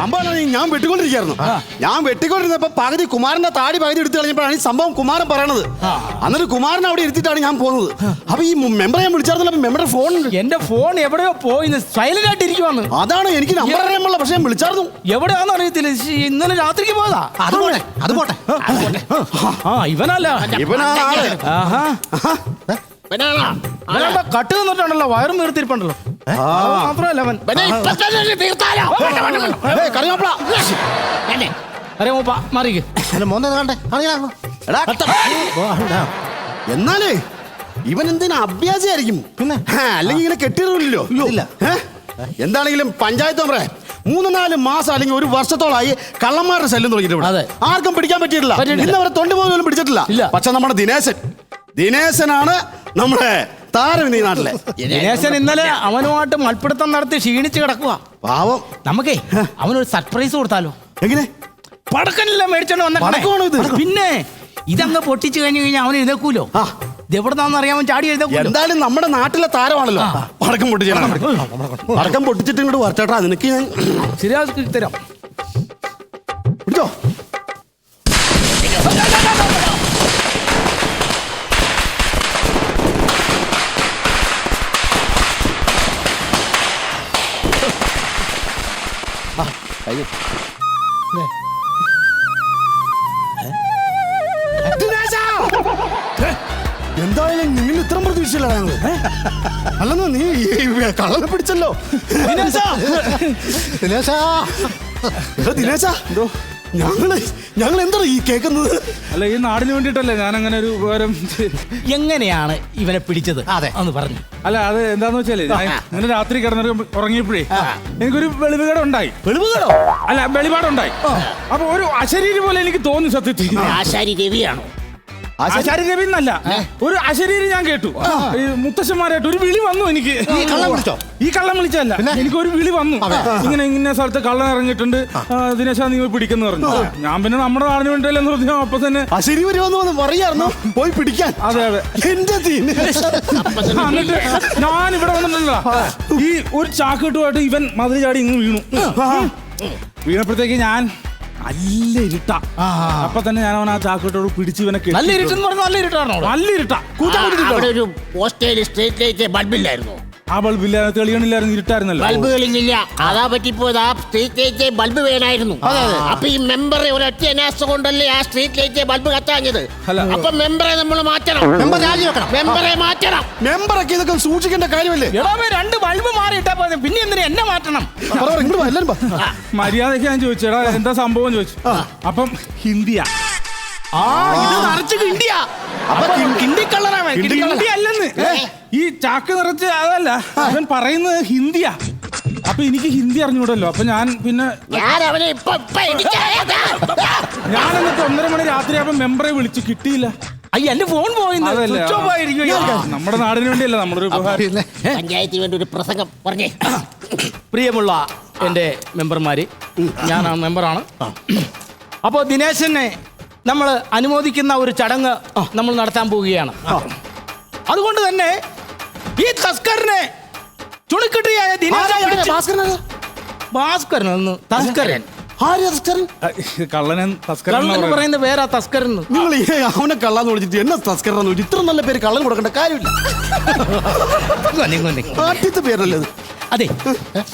സംഭവം ഞാൻ വെട്ടിക്കൊണ്ടിരിക്കുന്നു ഞാൻ വെട്ടിക്കൊണ്ടിരുന്നപ്പോ പകുതി കുമാരന്റെ താടി പകുതി എടുത്തു കളഞ്ഞപ്പോഴാണ് ഈ സംഭവം കുമാരൻ പറയണത്. അന്നൊരു കുമാരൻ അവിടെ എടുത്തിട്ടാണ് ഞാൻ പോകുന്നത്. അപ്പൊ ഈ മെമ്പർ ഞാൻ വിളിച്ചായിരുന്നല്ലോ മെമ്പറുടെ ഫോൺ എന്റെ ഫോൺ എവിടെയോ പോയി സൈലന്റ് ആയിട്ട് ഇരിക്കുവാണ് അതാണ് എനിക്ക് നമ്പർ അറിയാമുള്ള പക്ഷെ ഞാൻ വിളിച്ചായിരുന്നു. എവിടെയാണെന്ന് അറിയത്തില്ല. ഇന്നലെ രാത്രിക്ക് പോയതാ. അത് പോട്ടെ അത് പോട്ടെ. ആ ഇവനല്ല. ഇവനാണ് കട്ട് നിന്നിട്ടാണല്ലോ വയറും വീർത്തിരിപ്പുണ്ടല്ലോ മാത്രമല്ല അവൻ? അറിയാമോ മാറിക്ക്. എന്നാലേ ഇവൻ എന്തിനാ അഭ്യാസിയായിരിക്കും? പിന്നെ? അല്ലെങ്കിൽ ഇങ്ങനെ കെട്ടിയിടില്ലല്ലോ ഇല്ല. എന്താണെങ്കിലും പഞ്ചായത്ത് മെമ്പറെ മൂന്ന് നാല് മാസം അല്ലെങ്കിൽ ഒരു വർഷത്തോളായി കള്ളന്മാരുടെ ശല്യം തുടങ്ങിയിട്ടുണ്ട് അതെ. ആർക്കും പിടിക്കാൻ പറ്റിയിട്ടില്ല. ഇന്നവരെ ഇന്ന് തൊണ്ടി പോലും പിടിച്ചിട്ടില്ല. ഇല്ല. പക്ഷെ നമ്മുടെ ദിനേശൻ ദിനേശനാണ് നമ്മുടെ താരം ഈ നാട്ടിലെ. ദിനേശൻ ഇന്നലെ അവനുമായിട്ട് മൽപ്പിടുത്തം നടത്തി ക്ഷീണിച്ച് കിടക്കുക പാവം. നമുക്കേ അവനൊരു സർപ്രൈസ് കൊടുത്താലോ? എങ്ങനെ? പടക്കനെല്ലാം മേടിച്ചോണ്ട് വന്ന ഇത്? പിന്നെ ഇതങ്ങ് പൊട്ടിച്ചു കഴിഞ്ഞു കഴിഞ്ഞാൽ അവൻ എഴുതക്കൂലോ? എവിടെന്നാന്ന് അറിയാൻ ചാടി എഴുതക്കൂലോ? എന്തായാലും നമ്മുടെ നാട്ടിലെ താരമാണല്ലോ. പടക്കം പൊട്ടിച്ചാണ് പടക്കം പൊട്ടിച്ചിട്ട് ഇങ്ങോട്ട് വരച്ചേട്ടാ നിനക്ക് ഞാൻ ശരിയാക്കി തരാം പിടിച്ചോ? ദിനേശാ! എന്തായാലും നിങ്ങൾ ഇത്രയും പ്രതീക്ഷയില്ല ഞങ്ങൾ അല്ലെന്ന് നീ കള്ളനെ പിടിച്ചല്ലോ. ദിനേശാ! ദിനേശാ! ദിനേശാ! ഞങ്ങൾ ഞങ്ങൾ എന്താണ് ഈ കേൾക്കുന്നത്? അല്ല ഈ നാടിന് വേണ്ടിട്ടല്ലേ ഞാൻ അങ്ങനെ ഒരു ഉപകാരം ചെയ്- എങ്ങനെയാണ് ഇവനെ പിടിച്ചത്? അതെ. അന്ന് പറഞ്ഞു. അല്ല അത് എന്താന്ന് വെച്ചാലേ ഞാൻ ഇങ്ങനെ രാത്രി കിടന്നു ഉറങ്ങിയപ്പോഴേ എനിക്കൊരു വെളിവുകേട് ഉണ്ടായി വെളിവുകേടോ? അല്ല വെളിപാടുണ്ടായി. അപ്പൊ ഒരു അശരീരി പോലെ എനിക്ക് തോന്നി സത്യത്തിൽ. ആശാരി രവിയാണോ ആശാരി രവി എന്നല്ല. ഒരു അശരീരി ഞാൻ കേട്ടു. ഈ മുത്തശ്ശന്മാരായിട്ട് ഒരു വിളി വന്നു എനിക്ക്. ഈ കള്ളം വിളിച്ചോ? ഈ കള്ളം വിളിച്ചല്ല എനിക്ക് ഒരു വിളി വന്നു. ഇങ്ങനെ ഇങ്ങനെ സ്ഥലത്ത് കള്ളം ഇറങ്ങിയിട്ടുണ്ട് ആ, ദിനേശ നീ പോയി പിടിക്കുന്നു പറഞ്ഞു ഞാൻ പിന്നെ നമ്മുടെ നാടിന് വേണ്ടിയല്ലെന്ന് പറഞ്ഞു. അപ്പൊ തന്നെ ആ ശരി വരുമെന്ന് വന്ന് പറയായിരുന്നു. പോയി പിടിക്കാൻ. അതെ അതെ. എന്റെ എന്നിട്ട് ഞാൻ ഇവിടെ വന്നിട്ടുണ്ടല്ലോ ഈ ഒരു ചാക്കിട്ടുമായിട്ട് ഇവൻ മതിൽ ചാടി ഇങ്ങ് വീണു. വീണപ്പോഴത്തേക്ക് ഞാൻ നല്ല ഇരുട്ട. അപ്പൊ തന്നെ ഞാൻ അവൻ ആ ചാക്കോട്ടോട് പിടിച്ച് ഇവനെ കെട്ടി നല്ല ഇരുട്ടെന്ന് പറഞ്ഞാൽ നല്ല ഇരുട്ടാണോ നല്ല ഇരുട്ടാ. കൂട്ടാൻ ഒരു പോസ്റ്റേൽ സ്ട്രീറ്റ് ലൈറ്റ് ബൾബില്ലായിരുന്നു? ആ ബൾബില്ല തെളിയണില്ലായിരുന്നു ഇരുട്ടായിരുന്നല്ലോ. ബൾബ് തെളിഞ്ഞില്ല. അതാ പറ്റിപ്പോയത്. ആ സ്ട്രീറ്റ് ലൈറ്റ് ബൾബ് വേണായിരുന്നു. അപ്പൊ ഈ മെമ്പറെ ഒരൊറ്റ അനാസ്ഥ കൊണ്ടല്ലേ ആ സ്ട്രീറ്റ് ലൈറ്റ് ബൾബ് കത്താഞ്ഞത്? അല്ല. അപ്പൊ മെമ്പറെ നമ്മൾ മാറ്റണം. മെമ്പർ രാജിവെക്കണം മെമ്പറെ മാറ്റണം. മെമ്പറൊക്കെ ഇതൊക്കെ സൂക്ഷിക്കേണ്ട കാര്യമല്ലേ? രണ്ട് ബൾബ് മാറിയിട്ടാ പിന്നെ എന്തിനാ എന്നെ മാറ്റണം? മര്യാദയ്ക്ക് ഞാൻ ചോദിച്ചേടാ എന്താ സംഭവം ചോദിച്ചു. അപ്പം ഹിന്ദിയാ. ആ ഇത് നിറച്ച് കിണ്ടിയാ അപ്പൊ കിണ്ടിക്കള്ളനാവൻ ഹിന്ദി അല്ലെന്ന് ഈ ചാക്ക് നിറച്ച് അതല്ല അവൻ പറയുന്നത് ഹിന്ദിയാ. അപ്പൊ എനിക്ക് ഹിന്ദി അറിഞ്ഞൂടല്ലോ അപ്പൊ ഞാൻ പിന്നെ ഞാൻ അവനെ ഇപ്പൊ. ഞാൻ എന്നിട്ട് ഒന്നര മണി രാത്രിയാകുമ്പോ മെമ്പറെ വിളിച്ച് കിട്ടിയില്ല. അയ്യ എന്റെ ഫോൺ നമ്മുടെ നാടിന് വേണ്ടിയല്ല നമ്മുടെ പഞ്ചായത്തിന് വേണ്ടി ഒരു പ്രസംഗം പറഞ്ഞേ. പ്രിയമുള്ള എന്റെ മെമ്പർമാര് ഞാൻ ആ മെമ്പറാണ്. അപ്പോൾ ദിനേശനെ നമ്മൾ അനുമോദിക്കുന്ന ഒരു ചടങ്ങ് നമ്മൾ നടത്താൻ പോവുകയാണ്. അതുകൊണ്ട് തന്നെ ഈ തസ്കറിനെ ചുണിക്കിട്ടിയായ ഭാസ്കരൻ തസ്കരൻ. ആര്യാ തസ്കരൻ? തസ്കരൻ. പറയുന്ന പേരാ തസ്കരൻ നിങ്ങൾ അവനെ കള്ളാന്ന് വിളിച്ചിട്ട് എന്നെ വിളിച്ചു ഇത്ര നല്ല പേര് കള്ളൻ കൊടുക്കേണ്ട കാര്യമില്ല. ആദ്യത്തെ പേരല്ലേ ഇത്? അതെ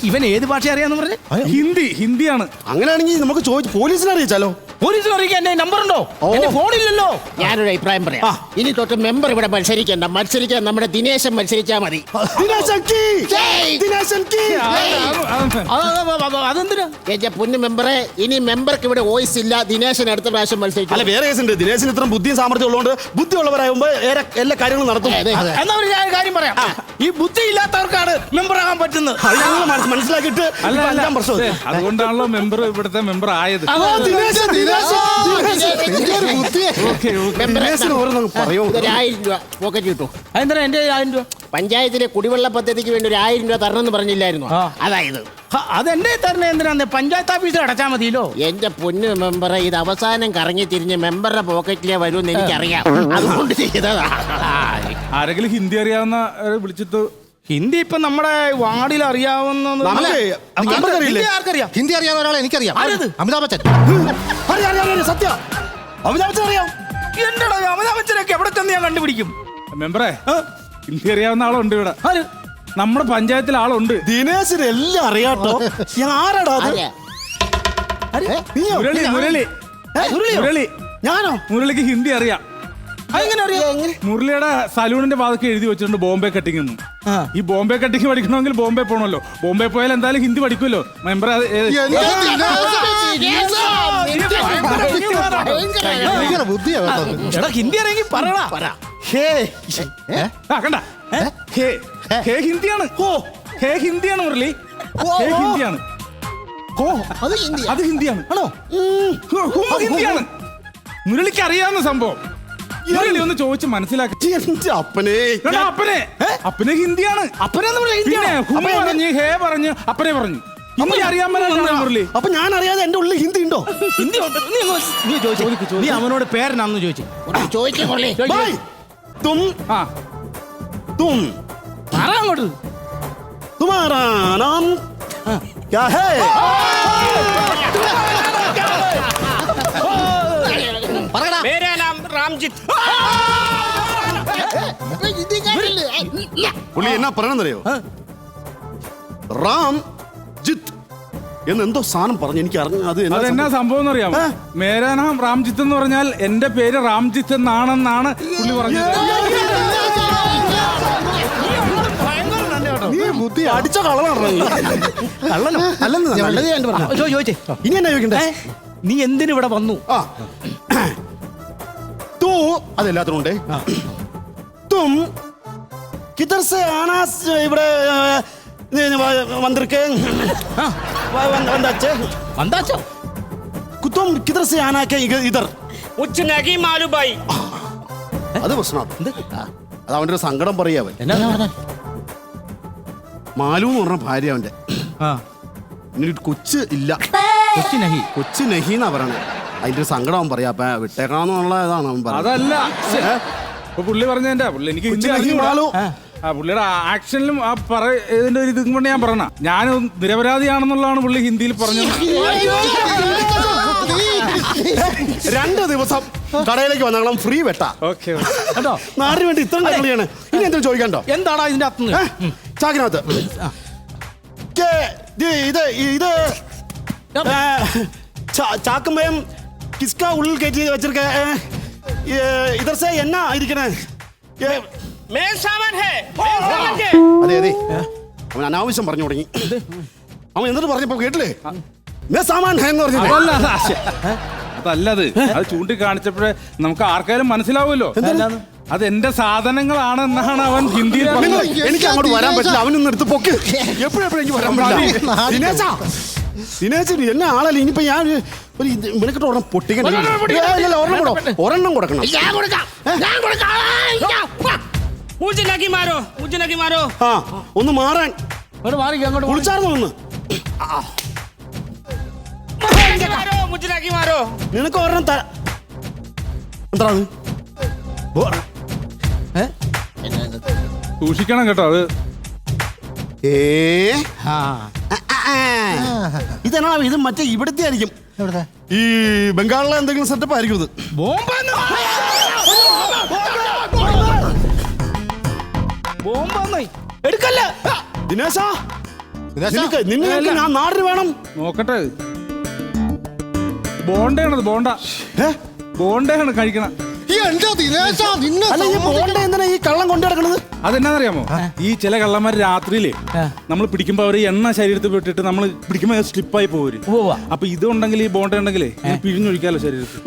ഇവൻ ഏത് ഭാഷ അറിയാന്ന് പറഞ്ഞു? ഹിന്ദി ഹിന്ദിയാണ്. അങ്ങനെയാണെങ്കിൽ നമുക്ക് ചോദിച്ചു പോലീസിനെ അറിയിച്ചാലോ? പോലീസിന് അറിയിക്കാൻ എന്റെ നമ്പർ ഉണ്ടോ. എന്റെ ഫോണില്ലല്ലോ ഞാനൊരു അഭിപ്രായം പറയാം. ഇനി തൊട്ട് മെമ്പർ ഇവിടെ മത്സരിക്കണ്ട. മത്സരിക്കാൻ നമ്മുടെ ദിനേശൻ മത്സരിച്ചാ മതി. അതെന്തിനാ? പൊന്നു മെമ്പറെ ഇനി മെമ്പർക്ക് ഇവിടെ വോയിസ് ഇല്ല. ദിനേശൻ അടുത്ത പ്രാവശ്യം അല്ല മത്സരിക്കും വേറെ കേസുണ്ട് ദിനേശൻ ഇത്ര ബുദ്ധിയും സാമർത്ഥ്യം ഉള്ളതുകൊണ്ട് ബുദ്ധിയുള്ളവരാകുമ്പോ ഏറെ എല്ലാ കാര്യങ്ങളും നടത്തും. എന്നാ ഞാൻ ഒരു കാര്യം പറയാം. ഈ ബുദ്ധി ഇല്ലാത്തവർക്കാണ് മെമ്പർ ആകാൻ പറ്റുന്നത്. അത് ഞങ്ങൾ മനസ്സിലാക്കിയിട്ട് അല്ല ഇപ്പൊ അല്ല. അഞ്ചാം വർഷം അതെ, അതുകൊണ്ടാണല്ലോ മെമ്പർ ഇവിടുത്തെ മെമ്പർ ആയത്. Okay okay. പറയോ. ഒരു രൂപ പോക്കറ്റ് കിട്ടു അതെന്താ എന്റെ ആയിരം രൂപ? പഞ്ചായത്തിലെ കുടിവെള്ള പദ്ധതിക്ക് വേണ്ടി ഒരു ആയിരം രൂപ എന്ന് പറഞ്ഞില്ലായിരുന്നു? ആ. അതായത്. ഹ, അതെന്റെ തരണ എന്തിനാന്ന് പഞ്ചായത്ത് ഓഫീസിൽ അടച്ചാ മതിയല്ലോ? എന്റെ പൊന്ന് മെമ്പറെ ഇത് അവസാനം കറങ്ങി തിരിഞ്ഞ് മെമ്പറുടെ പോക്കറ്റിലേ വരുമെന്ന് എനിക്കറിയാം. അതുകൊണ്ട് ചെയ്തതാ. ആരെങ്കിലും ഹിന്ദി അറിയാവുന്ന വിളിച്ചിട്ട് ഹിന്ദി ഇപ്പൊ നമ്മുടെ വാർഡിൽ അറിയാവുന്ന ഹിന്ദി അറിയാവുന്ന ഒരാളെ എനിക്കറിയാം? അമിതാഭ് ബച്ചൻ. സത്യം. അമിതാഭ് ബച്ചൻ അറിയാം. എന്റെടാ അമിതാഭച്ചനൊക്കെ എവിടെ ചെന്ന് ഞാൻ കണ്ടുപിടിക്കും? മെമ്പറേ ഹിന്ദി അറിയാവുന്ന ആളുണ്ട് ഇവിടെ. ആര്? നമ്മുടെ പഞ്ചായത്തിൽ ആളുണ്ട്. ദിനേശിന് എല്ലാം അറിയാട്ടോ. ആരാടാ? മുരളി മുരളി. മുരളി. ഞാനോ? മുരളിക്ക് ഹിന്ദി അറിയാം. അതെങ്ങനെ അറിയാം മുരളിയുടെ സലൂണിന്റെ ഭാഗത്ത് എഴുതി വെച്ചിട്ടുണ്ട് ബോംബെ കട്ടിംഗ് എന്ന് ഈ ബോംബെ കട്ടിംഗ് പഠിക്കണമെങ്കിൽ ബോംബെ പോകണമല്ലോ ബോംബെ പോയാൽ എന്തായാലും ഹിന്ദി പഠിക്കുമല്ലോ മെമ്പർ ഹിന്ദി അറിയെങ്കിൽ പറയടാ കണ്ട ഹേ ഹേ ഹിന്ദിയാണ് ഓ ഹേ ഹിന്ദിയാണ് മുരളി ഹേ ഹിന്ദിയാണ് ഓ അത് ഹിന്ദി അത് ഹിന്ദിയാണ് ആണോ ഹിന്ദിയാണ് മുരളിക്ക് അറിയാവുന്ന സംഭവം ഇവരല്ലേ ഒന്ന് ചോദിച്ച് മനസ്സിലാക്കി? അപ്പനെ. അപ്പനെ. അപ്പനെ ഹിന്ദിയാണ്. അപ്പനെന്ന് ഹിന്ദിയാണ്. ഹേ പറഞ്ഞു അപ്പനെ പറഞ്ഞു. അപ്പൊ ഞാൻ- മുരളി. ഞാൻ അറിയാതെ എന്റെ ഉള്ളിൽ ഹിന്ദി ഉണ്ടോ? ഹിന്ദി നീ നീ അവനോട് പേരനാന്ന് ചോദിച്ചു മുരളി. തും. ആ. തും. അങ്ങോട്ട്. രാംജിത്ത് പുള്ളി എന്നാ പറയണെന്നറിയോ? റാം ജിത്ത് എന്ന് എന്തോ സാധനം പറഞ്ഞു. എനിക്ക് അറിഞ്ഞു അത് എന്നാ അതെന്നാ സംഭവം? എന്ന് അറിയാമോ മേരാനാം മേരാ നാം റാംജിത്ത് എന്ന് പറഞ്ഞാൽ എന്റെ പേര് റാംജിത്ത് എന്നാണെന്നാണ് പുള്ളി പറഞ്ഞത്. നീ ബുദ്ധി അടിച്ച നീ? കള്ളനോ? അല്ലെന്ന് നല്ലത് ഞാൻ പറഞ്ഞു. ചോദിച്ചേ ഇനി എന്നാ ചോദിക്കണ്ടേ? നീ എന്തിനു ഇവിടെ വന്നു? ആ. അതെല്ലാത്തിനും ഉണ്ടേ തും കിതർ സെ ആനാ ഇവിടെ വന്നിരിക്കേ. വന്നാച്ചേ. വന്നാച്ചോ? തും കിധർ സെ ആനാ കെ ഇഗ- ഇധർ ഉച്ച നഗി മാലുബായി. അത് പ്രശ്നം. അത് അവന്റെ ഒരു സങ്കടം പറയാ അവൻ. എന്നാ മാലു എന്ന് പറഞ്ഞ ഭാര്യ അവന്റെ. കൊച്ച് ഇല്ല. കൊച്ചു നഹി. കൊച്ചു നഹീന്നാ പറയണേ. അതിന്റെ ഒരു സങ്കടം അവൻ പറയാ. അപ്പൊ വിട്ടേക്കാന്നുള്ള ഇതാണ് അവൻ പറയുന്നത്. അതല്ല. ഇപ്പൊ പുള്ളി പറഞ്ഞതിന്റെ പുള്ളി എനിക്ക് ഹിന്ദി അറിഞ്ഞൂടാ. ആ പുള്ളിയുടെ ആക്ഷനിലും ആ പറ ഇതിന്റെ ഒരു ഇതും കൊണ്ട് ഞാൻ പറഞ്ഞ ഞാൻ നിരപരാധിയാണെന്നുള്ളതാണ് പുള്ളി ഹിന്ദിയിൽ പറഞ്ഞത്. രണ്ട് ദിവസം കടയിലേക്ക് വന്നോളം ഫ്രീ വെട്ടാ. ഓക്കെ കേട്ടോ നാടിന് വേണ്ടി ഇത്രയും കളിയാണ് ഇനി എന്തെങ്കിലും ചോദിക്കണ്ടോ? എന്താടാ ഇതിന്റെ അത്തുന്നത് ഏ? ചാക്കിനകത്ത്. കേ, ഇത് ഇത് ഇത്. ഏ, ചാ- ചാക്കുമ്പയം കിസ്ക ഉള്ളിൽ കയറ്റി വെച്ചിരിക്ക. ഏ, ഏ, ഇതർ സേ എന്നാ ഇരിക്കണേ? അതെ അതെ. അവൻ അനാവശ്യം പറഞ്ഞു തുടങ്ങി. അവൻ എന്നിട്ട് പറഞ്ഞപ്പോ കേട്ടില്ലേ? മേ സാമാൻ ഹേ എന്ന് പറഞ്ഞു അതല്ല അത്. അതല്ലത്. അത് ചൂണ്ടിക്കാണിച്ചപ്പോഴേ നമുക്ക് ആർക്കായാലും മനസ്സിലാവുമല്ലോ. അത് എന്റെ സാധനങ്ങളാണെന്നാണ് അവൻ ഹിന്ദിയിൽ എനിക്ക് അങ്ങോട്ട് വരാൻ പറ്റില്ല. അവനൊന്ന് എടുത്ത് പൊക്ക്. എപ്പോഴും എപ്പോഴും എനിക്ക് വരാൻ പറ്റില്ല. ആളല്ല? ഇനിയിപ്പോ ഞാൻ ഒരു- ഒരു ഒരെണ്ണം പൊട്ടിക്കണം ഒരെണ്ണം പൊട്ടിക്കണം. ഒരെണ്ണം കൊടുക്കണം. ഒന്ന് മാറാൻ. അങ്ങോട്ട് ഒന്ന്? നിനക്ക് ഒരെണ്ണം എന്താ സൂക്ഷിക്കണം കേട്ടോ അത്. ഏ? ഇതെന്നാ ഇത് മറ്റേ ഇവിടുത്തെ ആയിരിക്കും. ഈ ബംഗാളിലെ എന്തെങ്കിലും സെറ്റപ്പ് ആയിരിക്കും ഇത്. ബോംബെന്ന് ബോംബെന്ന് എടുക്കല്ല? ദിനേശാ ദിനേശാ, നിനക്ക് നിന്നെ ഞാൻ നാടിന് വേണം. നോക്കട്ടെ ബോണ്ടയാണത് ബോണ്ട ഏ? ബോണ്ടയാണ് കഴിക്കണം. ഈ എന്റെ ദിനേശ നിന്നെ അല്ല ഈ ബോണ്ട എന്തിനാ ഈ കള്ളം കൊണ്ടു നടക്കണത് അതെന്നാന്നറിയാമോ ഈ ചില കള്ളന്മാർ രാത്രിയിൽ നമ്മൾ പിടിക്കുമ്പോ അവർ എണ്ണ ശരീരത്തിൽ പെട്ടിട്ട് നമ്മൾ പിടിക്കുമ്പോ സ്ലിപ്പായി പോരും ഉവ്വ. അപ്പൊ ഇത് ഉണ്ടെങ്കിൽ ഈ ബോണ്ട ഉണ്ടെങ്കിൽ പിഴിഞ്ഞൊഴിക്കാലോ ശരീരത്തിൽ.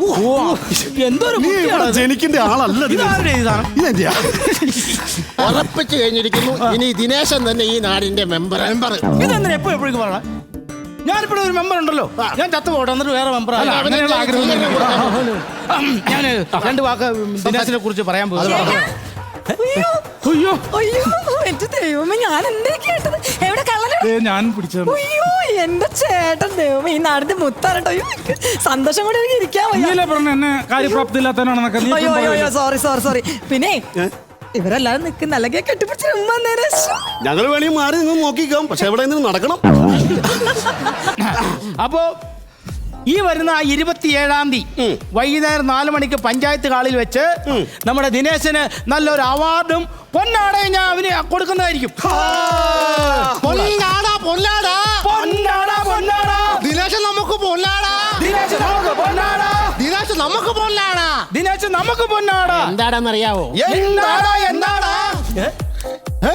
ആളല്ല ഉറപ്പിച്ചു കഴിഞ്ഞിരിക്കുന്നു. ഇനി ദിനേശൻ തന്നെ ഈ നാടിന്റെ മെമ്പർ മെമ്പർ ഇതെന്തിനാ എപ്പോ എപ്പോഴും പറയണ? ഞാനിപ്പോഴും ഒരു മെമ്പർ ഉണ്ടല്ലോ. ഞാൻ ചത്തു പോട്ടെ എന്നിട്ട് വേറെ മെമ്പർ അങ്ങനെയുള്ള ആഗ്രഹം ഞാൻ രണ്ട് വാക്ക് ദിനാസിനെ കുറിച്ച് പറയാൻ പോകുന്നു. അയ്യോ. അയ്യോ. എന്റെ ദൈവമേ ഞാൻ പിടിച്ചത്. എന്റെ ചേട്ടൻ ദൈവമേ ഈ നാടിന്റെ മുത്താരട്ടോ സന്തോഷം കൂടെ എനിക്ക് ഇരിക്കാൻ പറഞ്ഞു എന്നെ കാര്യപ്രാപ്തി ഇല്ലാത്തവനാണെന്നൊക്കെ നീ അയ്യോ അയ്യോ അയ്യോ സോറി സോറി സോറി പിന്നെ ഇവരെല്ലാരും നിൽക്കുന്ന അല്ലെങ്കിൽ കെട്ടിപ്പിടിച്ച് ഉമ്മ നേരെ. ഞങ്ങൾ വേണമെങ്കിൽ മാറി നിങ്ങൾ നോക്കിക്കാം പക്ഷെ എവിടെ നിന്ന് നടക്കണം. അപ്പോ ഈ വരുന്ന ഇരുപത്തിയേഴാം തീയതി വൈകുന്നേരം നാല് മണിക്ക് പഞ്ചായത്ത് ഹാളിൽ വെച്ച് നമ്മുടെ ദിനേശന് നല്ലൊരു അവാർഡും പൊന്നാടയും ഞാൻ അവന് കൊടുക്കുന്നതായിരിക്കും. പൊന്നാടാ പൊന്നാടാ. പൊന്നാട പൊന്നാട. ദിനേശൻ നമുക്ക് പൊന്നാടാ. ദിനേശ് നമുക്ക് പൊന്നാട. നമുക്ക് പൊന്നാടാ. ദിനേശ് നമുക്ക് പൊന്നാട. എന്താണെന്നറിയാവോ എന്താടാ എന്താടാ? ഏ?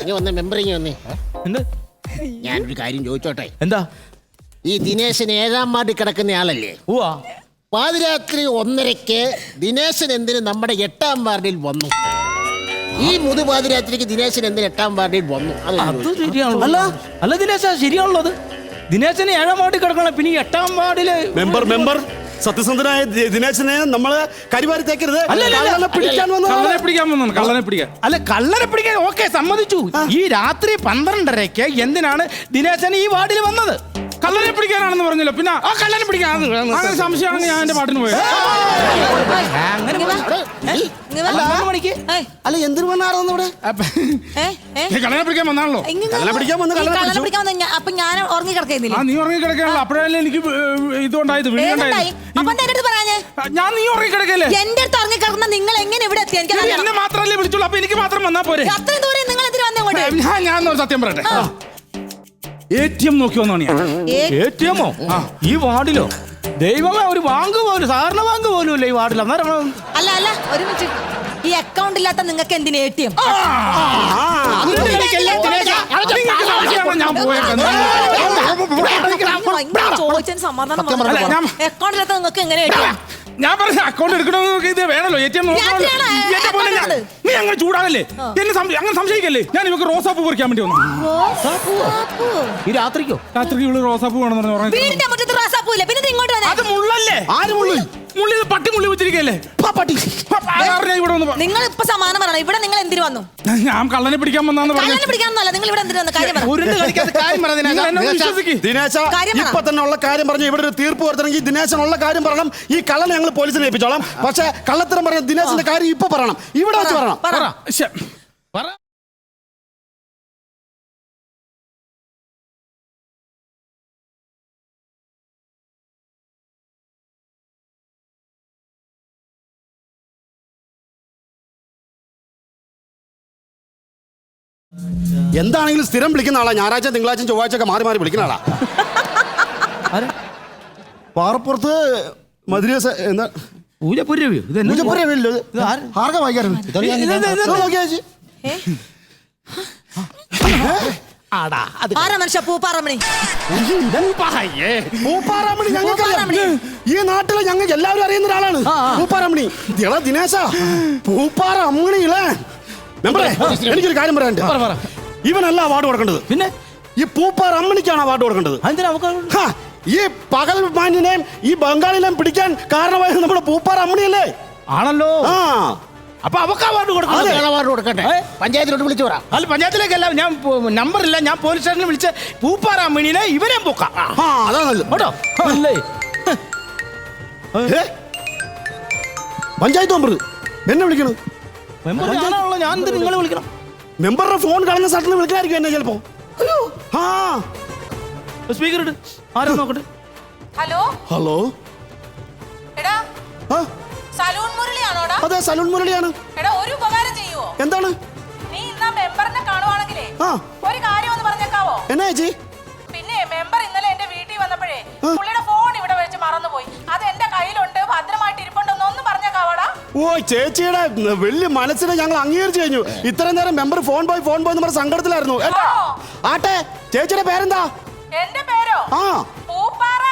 ഇനി വന്ന് മെമ്പറിങ് വന്നേ. എന്ത്? ഞാനൊരു കാര്യം ചോദിച്ചോട്ടെ? എന്താ? ഈ ദിനേശൻ ഏഴാം വാർഡിൽ കിടക്കുന്ന ആളല്ലേ? പാതിരാത്രി ഒന്നരക്ക് ദിനേശൻ എന്തിന് നമ്മുടെ എട്ടാം വാർഡിൽ വന്നു? ഈ മുതു പാതിരാത്രിക്ക് ദിനേശൻ എന്തിന് എട്ടാം വാർഡിൽ വന്നു? അല്ല. അല്ല ദിനേശ ശരിയാണല്ലോ അത്. ദിനേശന് ഏഴാം വാർഡിൽ കിടക്കണം. പിന്നെ ഈ എട്ടാം വാർഡിൽ മെമ്പർ മെമ്പർ സത്യസന്ധനായ ദിനേശനെ നമ്മൾ കരിവാരി തേക്കരുത്. പിടിക്കാൻ കള്ളനെ പിടിക്കാൻ വന്നു? കള്ളനെ പിടിക്കാൻ. അല്ല കള്ളനെ പിടിക്കാൻ ഓക്കെ സമ്മതിച്ചു. ഈ രാത്രി പന്ത്രണ്ടരയ്ക്ക് എന്തിനാണ് ദിനേശൻ ഈ വാർഡിൽ വന്നത്? കള്ളനെ പിടിക്കാനാണെന്ന് പറഞ്ഞല്ലോ. പിന്നെ ആ കള്ളനെ പിടിക്കാൻ അങ്ങനെ സംശയമാണെങ്കിൽ ഞാൻ എന്റെ പാട്ടിന് പോയത്. അല്ല, എന്തിനു വന്നാണെന്ന് ഇവിടെ. കള്ളനെ പിടിക്കാൻ വന്നാണല്ലോ. കള്ളനെ പിടിക്കാൻ വന്ന് കള്ളനെ പിടിക്കാൻ വന്ന് അപ്പൊ ഞാൻ ഉറങ്ങി കിടക്കുന്നില്ല നീ ഉറങ്ങി കിടക്കാനല്ലോ അപ്പോഴല്ലേ എനിക്ക് ഇതുണ്ടായത് ഞാൻ നീ ഉറങ്ങി കിടക്കല്ലേ? എന്റെ അടുത്ത് ഉറങ്ങി കിടക്കുന്ന നിങ്ങൾ എങ്ങനെ ഇവിടെ എത്തി? എനിക്ക് എന്നെ മാത്രമല്ലേ വിളിച്ചുള്ളൂ. അപ്പൊ എനിക്ക് മാത്രം വന്നാ പോരെ. അത്രയും ദൂരം നിങ്ങൾ എന്തിനു വന്നേ ഞാൻ സത്യം പറയട്ടെ. എ ടി എം നോക്കി വന്നോണി ഞാൻ എ ടി എമ്മോ ഈ വാർഡിലോ? ദൈവമേ ഒരു ബാങ്ക് പോലും സാധാരണ ബാങ്ക് പോലും ഇല്ല ഈ വാർഡിൽ. അന്നേരം അല്ല അല്ല ഒരുമിച്ച് മിനിറ്റ്. ഈ അക്കൗണ്ട് ഇല്ലാത്ത നിങ്ങൾക്ക് എന്തിനു എ ടി എം ചോദിച്ചതിന് സമാധാനം അക്കൗണ്ട് ഇല്ലാത്ത നിങ്ങൾക്ക് എങ്ങനെ എ ടി എം ഞാൻ പറഞ്ഞ അക്കൗണ്ട് എടുക്കണമെന്ന് ഇത് വേണല്ലോ. ഞാൻ- നീ അങ്ങനെ ചൂടാകല്ലേ? എന്നെ അങ്ങനെ സംശയിക്കല്ലേ? ഞാൻ ഇവക്ക് റോസാപ്പൂ പറിക്കാൻ വേണ്ടി വന്നു. ഈ രാത്രിക്കോ? രാത്രിക്ക് ഇവൾ റോസാപ്പൂ വേണമെന്ന് പറഞ്ഞു വീടിന്റെ മുറ്റത്ത് റോസാപ്പൂ ഇല്ല പിന്നെ ഇങ്ങോട്ട് അത് മുള്ളല്ലേ? ആര് മുള്ളി? മുള്ളി പട്ടി. മുള്ളി വെച്ചിരിക്കല്ലേ നിങ്ങൾ ഇപ്പൊ സമാനം പറയണം. ഇവിടെ നിങ്ങൾ എന്തിനു വന്നു? ഞാൻ കള്ളനെ പിടിക്കാൻ വന്നാന്ന് പറഞ്ഞു. കല്യാണം പിടിക്കാനൊന്നല്ല നിങ്ങൾ ഇവിടെ എന്തിനു വന്നു? കാര്യം. ഇപ്പൊ തന്നെ ഉള്ള കാര്യം പറഞ്ഞു ഇവിടെ ഒരു തീർപ്പ് വരുത്തണമെങ്കിൽ ദിനേശനുള്ള കാര്യം പറയണം. ഈ കള്ളനെ ഞങ്ങൾ പോലീസിനെ ഏൽപ്പിച്ചോളാം. പക്ഷെ കള്ളത്തരം പറഞ്ഞ ദിനേശന്റെ കാര്യം ഇപ്പൊ പറയണം. ഇവിടെ വെച്ച് പറയണം. പറ. എന്താണെങ്കിലും സ്ഥിരം വിളിക്കുന്ന ആളാ. ഞായറാഴ്ച തിങ്കളാഴ്ച ചൊവ്വാഴ്ച ഒക്കെ മാറി മാറി വിളിക്കുന്ന ആളാ? പാറപ്പുറത്ത് മധുര എന്താ? പൂജപ്പുരവിയോ? ആർക്കാ വായിക്കാറുണ്ട്. ഈ നാട്ടിലെ ഞങ്ങൾക്ക് എല്ലാവരും അറിയുന്ന ഒരാളാണ്. പൂപ്പാറമണി. ദിനേശ. പൂപ്പാറ അമ്മണിയില്ലേ മെമ്പറേ എനിക്കൊരു കാര്യം പറയാനുണ്ട്. പറ, പറ. ഇവനല്ല അവാർഡ് കൊടുക്കേണ്ടത്. പിന്നെ? ഈ പൂപ്പാർ അമ്മണിക്കാണ് അവാർഡ് കൊടുക്കേണ്ടത്. ഈ പകൽ മാന്യനെയും ഈ ബംഗാളിനെയും പിടിക്കാൻ കാരണമായത് നമ്മുടെ പൂപ്പാർ അമ്മണിയല്ലേ? ആണല്ലോ. ആ. അപ്പൊ അവക്ക് അവാർഡ് കൊടുക്കണം. അവാർഡ് കൊടുക്കട്ടെ? പഞ്ചായത്തിലോട്ട് വിളിച്ചു പറ. അല്ല പഞ്ചായത്തിലേക്കല്ല ഞാൻ നമ്പർ ഇല്ല ഞാൻ പോലീസ് സ്റ്റേഷനിൽ വിളിച്ച് പൂപ്പാറ പൂപ്പാറാമണിനെ ഇവരെയും പൊക്കാം. കേട്ടോ? അല്ലേ? പഞ്ചായത്ത് നമ്പർ എന്നെ വിളിക്കണു മെമ്പർ ഞാനാണല്ലോ ഞാൻ എന്തിന് നിങ്ങളെ വിളിക്കണം മെമ്പറുടെ ഫോൺ കളഞ്ഞ സ്ഥലത്ത് വിളിക്കായിരിക്കും എന്നെ ചിലപ്പോ. ആ. സ്പീക്കർ ഇട്ട് ആരാ നോക്കട്ടെ? ഹലോ? ഹലോ? എടാ. ആ. സലൂൺ മുരളിയാണോടാ അതെ സലൂൺ മുരളിയാണ്. എടാ ഒരു ഉപകാരം ചെയ്യുവോ? എന്താണ്? നീ ഇന്നാ മെമ്പറിനെ കാണുവാണെങ്കിലേ ആ. ഒരു കാര്യം ഒന്ന് പറഞ്ഞേക്കാവോ? എന്നാ ചേച്ചി? പിന്നെ മെമ്പർ ഇന്നലെ എന്റെ വീട്ടിൽ വന്നപ്പോഴേ പുള്ളിയുടെ ഫോൺ ഓ ചേച്ചിയുടെ വലിയ മനസ്സിനെ ഞങ്ങൾ അംഗീകരിച്ചു കഴിഞ്ഞു. ഇത്രയും നേരം മെമ്പർ ഫോൺ പോയി ഫോൺ പോയി നമ്മുടെ സങ്കടത്തിലായിരുന്നു. ആട്ടെ ചേച്ചിയുടെ പേരെന്താ? എന്റെ പേരോ? ആ. പൂപ്പാറ